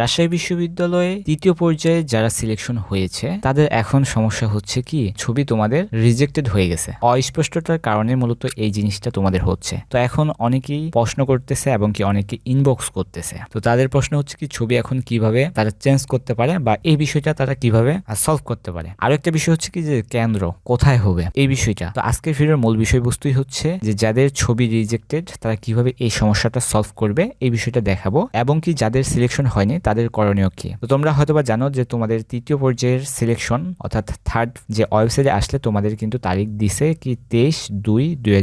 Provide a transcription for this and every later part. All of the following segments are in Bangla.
রাজশাহী বিশ্ববিদ্যালয়ে তৃতীয় পর্যায়ে যারা সিলেকশন হয়েছে, তাদের এখন সমস্যা হচ্ছে কি, ছবি তোমাদের রিজেক্টেড হয়ে গেছে। অস্পষ্টতার কারণে মূলত এই জিনিসটা তোমাদের হচ্ছে। তো এখন অনেকেই প্রশ্ন করতেছে এবং কি অনেকে ইনবক্স করতেছে। তো তাদের প্রশ্ন হচ্ছে কি, ছবি এখন কীভাবে তারা চেঞ্জ করতে পারে বা এই বিষয়টা তারা কীভাবে সলভ করতে পারে? আরও একটা বিষয় হচ্ছে কি যে, কেন্দ্র কোথায় হবে? এই বিষয়টা। তো আজকের ভিডিওর মূল বিষয়বস্তুই হচ্ছে যে, যাদের ছবি রিজেক্টেড তারা কীভাবে এই সমস্যাটা সলভ করবে, এই বিষয়টা দেখাবো। এবং কি যাদের সিলেকশন হয়নি তাদের করণীয় কি? তো তোমরা হয়তোবা জানো যে তোমাদের তৃতীয় পর্যায়ের সিলেকশন অর্থাৎ থার্ড যে ওয়েবসাইটে আসলে তোমাদের কিন্তু তারিখ দিছে কি তেইশ দুই দুই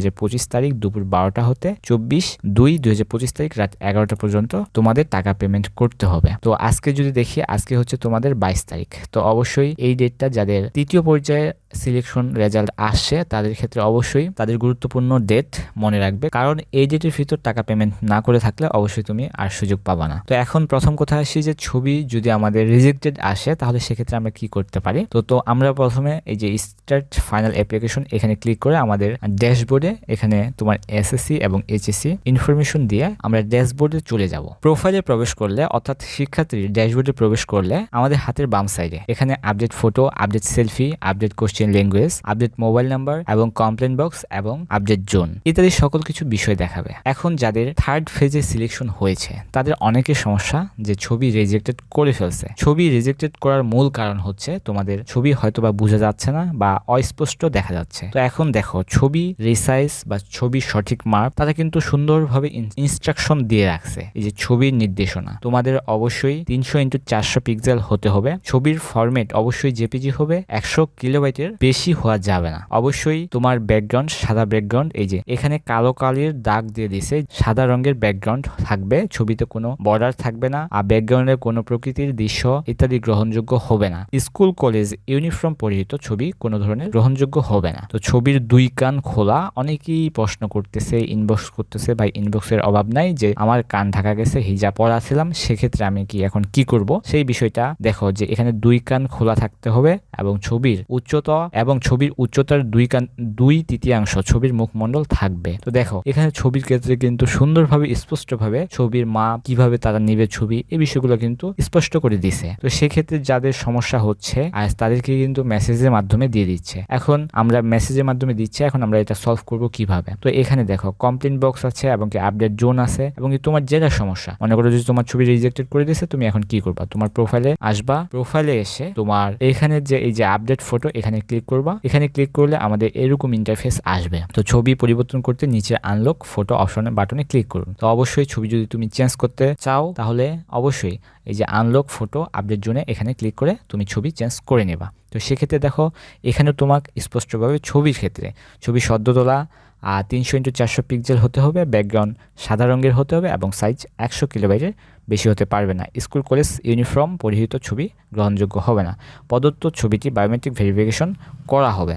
তারিখ দুপুর বারোটা হতে, চব্বিশ দুই দুই তারিখ রাত এগারোটা পর্যন্ত তোমাদের টাকা পেমেন্ট করতে হবে। তো আজকে যদি দেখি, আজকে হচ্ছে তোমাদের বাইশ তারিখ। তো অবশ্যই এই ডেটটা যাদের তৃতীয় পর্যায়ে সিলেকশন রেজাল্ট আসছে তাদের ক্ষেত্রে অবশ্যই তাদের গুরুত্বপূর্ণ ডেট মনে রাখবে। কারণ এই ডেটের ভিতর টাকা পেমেন্ট না করে থাকলে অবশ্যই তুমি আর সুযোগ পাবা না। তো এখন প্রথম কথা যে ছবি যদি আমাদের রিজেক্টেড আসে, তাহলে সেক্ষেত্রে আমরা কি করতে পারি? তো তো আমরা প্রথমে এই যে স্টার্ট ফাইনাল অ্যাপ্লিকেশন এখানে ক্লিক করে আমাদের ড্যাশবোর্ডে এখানে তোমার এসএসসি এবং এইচএসসি ইনফরমেশন দিয়ে আমরা ড্যাশবোর্ডে চলে যাব। প্রোফাইলে প্রবেশ করলে, অর্থাৎ শিক্ষার্থীর ড্যাশবোর্ডে প্রবেশ করলে আমাদের হাতের বাম সাইডে এখানে update photo update selfie update question language update mobile number এবং কমপ্লেন বক্স এবং আপডেট জোন ইত্যাদি সকল কিছু বিষয় দেখাবে। এখন যাদের থার্ড ফেজে সিলেকশন হয়েছে, তাদের অনেকের সমস্যা যে ছবি রিজেক্টেড করে ফেলছে। ছবি রিজেক্টেড করার মূল কারণ হচ্ছে তোমাদের ছবি হয়তো বা বোঝা যাচ্ছে না বা অস্পষ্ট দেখা যাচ্ছে। তো এখন দেখো, ছবি রিসাইজ বা ছবির সঠিক মাপ তারা কিন্তু সুন্দরভাবে ইনস্ট্রাকশন দিয়ে রাখছে। এই যে ছবির নির্দেশনা, তোমাদের অবশ্যই তিনশো ইন্টু চারশো পিক্সেল হতে হবে। ছবির ফরম্যাট অবশ্যই জেপিজি হবে, একশো কিলোবাইটের বেশি হওয়া যাবে না। অবশ্যই তোমার ব্যাকগ্রাউন্ড সাদা ব্যাকগ্রাউন্ড এই যে এখানে কালো কালির দাগ দিয়ে দিছে সাদা রঙের ব্যাকগ্রাউন্ড থাকবে, ছবিতে কোনো বর্ডার থাকবে না। আর ব্যাকগ্রাউন্ডের কোনো প্রকৃতির দৃশ্য ইত্যাদি গ্রহণযোগ্য হবে না। স্কুল, কলেজ, ইউনিফর্ম পরিহিত ছবি কোনো ধরনের গ্রহণযোগ্য হবে না। তো ছবির দুই কান খোলা অনেকেই প্রশ্ন করতেছে ইনবক্স করতেছে ভাই ইনবক্সের অভাব নাই যে আমার কান ঢাকা গেছে, হিজাব পরা ছিলাম, সেক্ষেত্রে আমি কি এখন কি করব? সেই বিষয়টা দেখো যে এখানে দুই কান খোলা থাকতে হবে এবং ছবির উচ্চতা এবং ছবির উচ্চতার দুই কান, দুই তৃতীয়াংশ ছবির মুখমণ্ডল থাকবে। তো দেখো, এখানে ছবির ক্ষেত্রে কিন্তু সুন্দরভাবে, স্পষ্টভাবে ছবির মা কীভাবে তারা নিবে ছবি এই বিষয়গুলো কিন্তু স্পষ্ট করে দিছে তো সেক্ষেত্রে যাদের সমস্যা হচ্ছে আর তাদেরকে কিন্তু মেসেজের মাধ্যমে দিয়ে দিচ্ছে। এখন আমরা মেসেজের মাধ্যমে দিচ্ছে, এখন আমরা এটা সলভ করব কীভাবে? তো এখানে দেখো কমপ্লেন বক্স আছে এবং কি আপডেট জোন আছে এবং তোমার যেটা সমস্যা। মনে করো যদি তোমার ছবি রিজেক্টেড করে দিয়েছে, তুমি এখন কি করবা? তোমার প্রোফাইলে আসবা প্রোফাইলে এসে তোমার এখানে যে, এই যে আপডেট ফটো এখানে ক্লিক করবা। এখানে ক্লিক করলে আমাদের এরকম ইন্টারফেস আসবে। তো ছবি পরিবর্তন করতে নিচে আনলক ফটো অপশনে বাটনে ক্লিক করুন। তো অবশ্যই ছবি যদি তুমি চেঞ্জ করতে চাও, তাহলে অবশ্যই এই যে আনলক ফটো আপডেট জোনে এখানে ক্লিক করে তুমি ছবি চেঞ্জ করে নেবা। তো সেক্ষেত্রে দেখো, এখানে তোমাকে স্পষ্টভাবে ছবির ক্ষেত্রে, ছবি সদ্য তোলা আর তিনশো ইন্টু চারশো পিক্সেল হতে হবে ব্যাকগ্রাউন্ড সাদা রঙের হতে হবে এবং সাইজ একশো কিলোবাইটের বেশি হতে পারবে না। স্কুল কলেজ ইউনিফর্ম পরিহিত ছবি গ্রহণযোগ্য হবে না। প্রদত্ত ছবিটি বায়োমেট্রিক ভেরিফিকেশন করা হবে।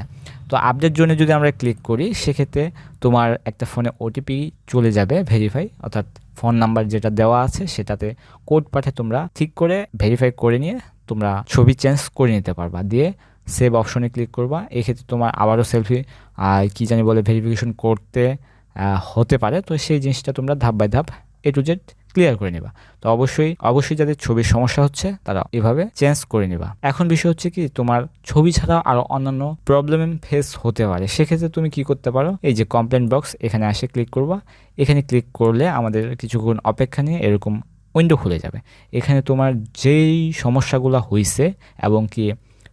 তো আপডেট জন্য যদি আমরা ক্লিক করি, সেক্ষেত্রে তোমার একটা ফোনে ওটিপি চলে যাবে ভেরিফাই অর্থাৎ ফোন নাম্বার যেটা দেওয়া আছে সেটাতে কোড পাঠিয়ে তোমরা ঠিক করে ভেরিফাই করে নিয়ে তোমরা ছবি চেঞ্জ করে নিতে পারবা। দিয়ে সেভ অপশনে ক্লিক করবা। এক্ষেত্রে তোমার আবারও সেলফি কী জানি বলে ভেরিফিকেশন করতে হতে পারে। তো সেই জিনিসটা তোমরা ধাপ বাই ধাপ এ টু জেড ক্লিয়ার করে নেবা। তো অবশ্যই অবশ্যই যাদের ছবির সমস্যা হচ্ছে, তারা এভাবে চেঞ্জ করে নেবা। এখন বিষয় হচ্ছে কি, তোমার ছবি ছাড়া আরও অন্যান্য প্রবলেম ফেস হতে পারে। সেক্ষেত্রে তুমি কি করতে পারো? এই যে কমপ্লেন বক্স এখানে আসে ক্লিক করবা। এখানে ক্লিক করলে আমাদের কিছুক্ষণ অপেক্ষা নিয়ে এরকম উইন্ডো খুলে যাবে। এখানে তোমার যেই সমস্যাগুলো হয়েছে এবং কি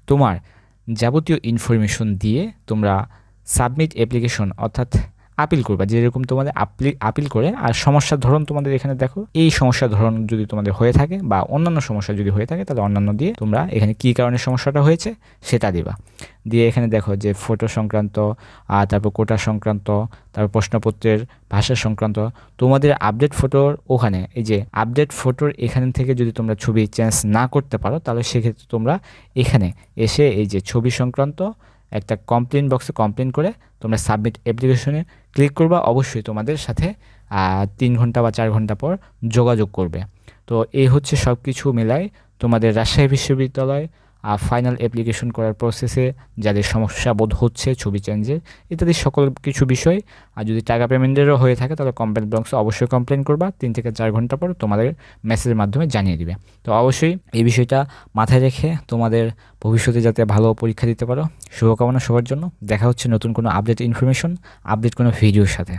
তোমার যাবতীয় ইনফরমেশন দিয়ে তোমরা সাবমিট অ্যাপ্লিকেশন অর্থাৎ আপিল করবা যেরকম তোমাদের আপিল আপিল করে, আর সমস্যার ধরন তোমাদের এখানে দেখো। এই সমস্যার ধরন যদি তোমাদের হয়ে থাকে, বা অন্যান্য সমস্যা যদি হয়ে থাকে, তাহলে অন্যান্য দিয়ে তোমরা এখানে কী কারণে সমস্যাটা হয়েছে, সেটা দিবা। দিয়ে এখানে দেখো যে ফটো সংক্রান্ত আর তারপর কোটা সংক্রান্ত, তারপর প্রশ্নপত্রের ভাষা সংক্রান্ত, তোমাদের আপডেট ফটোর ওখানে, এই যে আপডেট ফটোর এখান থেকে যদি তোমরা ছবি চেঞ্জ না করতে পারো, তাহলে সেক্ষেত্রে তোমরা এখানে এসে এই যে ছবি সংক্রান্ত একটা কমপ্লেন বক্সে কমপ্লেন করে তোমরা সাবমিট অ্যাপ্লিকেশনে ক্লিক করবা। অবশ্যই তোমাদের সাথে তিন ঘণ্টা বা চার ঘণ্টা পর যোগাযোগ করবে। তো এই হচ্ছে সব কিছু মেলায় তোমাদের রাজশাহী বিশ্ববিদ্যালয় ফাইনাল অ্যাপ্লিকেশন করার প্রসেসে যাদের সমস্যা বোধ হচ্ছে, ছবি চেঞ্জের ইত্যাদি সকল কিছু বিষয়। আর যদি টাকা পেমেন্টেরও হয়ে থাকে, তাহলে কমপ্লেন বক্সে অবশ্যই কমপ্লেন করবা। তিন থেকে চার ঘণ্টা পর তোমাদের মেসেজের মাধ্যমে জানিয়ে দিবে। তো অবশ্যই এই বিষয়টা মাথায় রেখে তোমাদের ভবিষ্যতে যাতে ভালো পরীক্ষা দিতে পারো, শুভকামনা সবার জন্য। দেখা হচ্ছে নতুন কোনো আপডেট ইনফরমেশন আপডেট কোনো ভিডিওর সাথে।